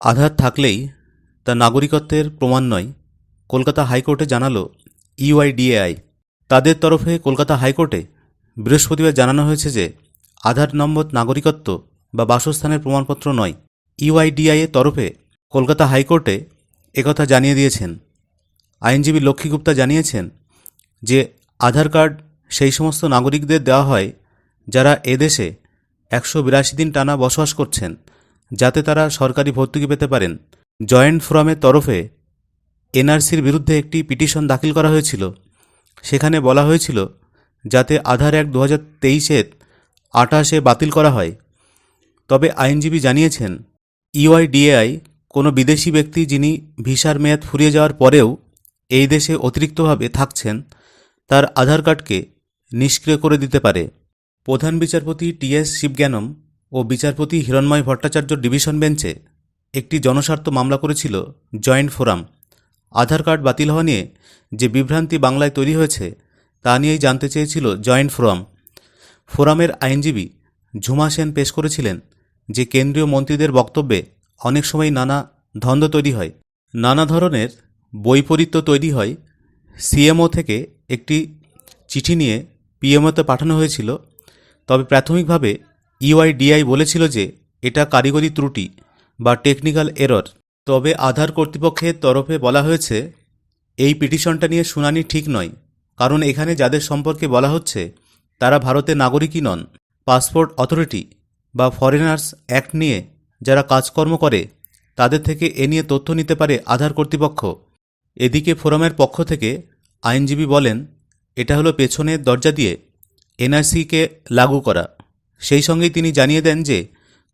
আধার থাকলেই তা নাগরিকত্বের প্রমাণ নয়, কলকাতা হাইকোর্টে জানালো ইউআইডিএআই। তাদের তরফে কলকাতা হাইকোর্টে বৃহস্পতিবার জানানো হয়েছে যে আধার নম্বর নাগরিকত্ব বা বাসস্থানের প্রমাণপত্র নয়। ইউআইডিআই এর তরফে কলকাতা হাইকোর্টে একথা জানিয়ে দিয়েছেন। আইনজীবী লক্ষ্মী গুপ্তা জানিয়েছেন যে আধার কার্ড সেই সমস্ত নাগরিকদের দেওয়া হয় যারা এদেশে একশো বিরাশি দিন টানা বসবাস করছেন। যাতে তারা সরকারি ভর্তুকি পেতে পারেন। জয়েন্ট ফোরামের তরফে এনআরসির বিরুদ্ধে একটি পিটিশন দাখিল করা হয়েছিল। সেখানে বলা হয়েছিল, যাতে আধার এক দু হাজার তেইশের আঠাশে বাতিল করা হয়। তবে আইনজীবী জানিয়েছেন, ইউআইডিএআই কোনো বিদেশি ব্যক্তি যিনি ভিসার মেয়াদ ফুরিয়ে যাওয়ার পরেও এই দেশে অতিরিক্তভাবে থাকছেন, তার আধার কার্ডকে নিষ্ক্রিয় করে দিতে পারে। প্রধান বিচারপতি টিএস শিবজ্ঞানম ও বিচারপতি হিরণময় ভট্টাচার্য ডিভিশন বেঞ্চে একটি জনস্বার্থ মামলা করেছিল জয়েন্ট ফোরাম। আধার কার্ড বাতিল হওয়া নিয়ে যে বিভ্রান্তি বাংলায় তৈরি হয়েছে, তা নিয়েই জানতে চেয়েছিল জয়েন্ট ফোরাম। ফোরামের আইনজীবী ঝুমা সেন পেশ করেছিলেন যে কেন্দ্রীয় মন্ত্রীদের বক্তব্যে অনেক সময় নানা ধন্দ তৈরি হয়। নানা ধরনের বৈপরীত্য তৈরি হয়। সিএমও থেকে একটি চিঠি নিয়ে পিএমওতে পাঠানো হয়েছিল। তবে প্রাথমিকভাবে ইউআইডিআই বলেছিল যে এটা কারিগরি ত্রুটি বা টেকনিক্যাল এরর। তবে আধার কর্তৃপক্ষের তরফে বলা হয়েছে, এই পিটিশনটা নিয়ে শুনানি ঠিক নয়, কারণ এখানে যাদের সম্পর্কে বলা হচ্ছে, তারা ভারতের নাগরিকই নন। পাসপোর্ট অথরিটি বা ফরেনার্স অ্যাক্ট নিয়ে যারা কাজকর্ম করে, তাদের থেকে এ নিয়ে তথ্য নিতে পারে আধার কর্তৃপক্ষ। এদিকে ফোরামের পক্ষ থেকে আইনজীবী বলেন, এটা হলো পেছনের দরজা দিয়ে এনআরসিকে লাগু করা। সেই সঙ্গেই তিনি জানিয়ে দেন যে,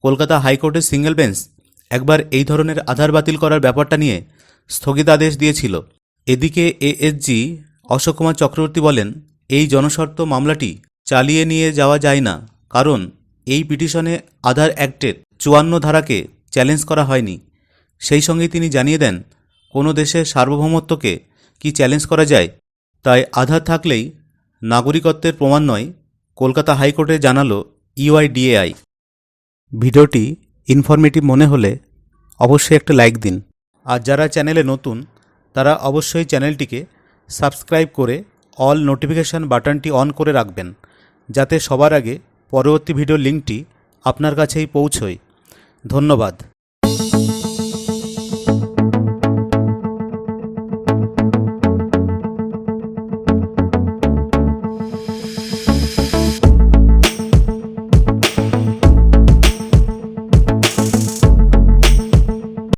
কলকাতা হাইকোর্টের সিঙ্গেল বেঞ্চ একবার এই ধরনের আধার বাতিল করার ব্যাপারটা নিয়ে স্থগিতাদেশ দিয়েছিল। এদিকে এএসজি অশোক কুমার চক্রবর্তী বলেন, এই জনস্বার্থ মামলাটি চালিয়ে নিয়ে যাওয়া যায় না, কারণ এই পিটিশনে আধার অ্যাক্টের চুয়ান্ন ধারাকে চ্যালেঞ্জ করা হয়নি। সেই সঙ্গেই তিনি জানিয়ে দেন, কোনো দেশের সার্বভৌমত্বকে কি চ্যালেঞ্জ করা যায়? তাই আধার থাকলেই নাগরিকত্বের প্রমাণ নয়, কলকাতা হাইকোর্টে জানালো ইউআইডিএআই ভিডিওটি ইনফরমেটিভ মনে হলে অবশ্যই একটা লাইক দিন। আর যারা চ্যানেলে নতুন, তারা অবশ্যই চ্যানেলটিকে সাবস্ক্রাইব করে অল নোটিফিকেশান বাটনটি অন করে রাখবেন, যাতে সবার আগে পরবর্তী ভিডিও লিঙ্কটি আপনার কাছেই পৌঁছয়। ধন্যবাদ।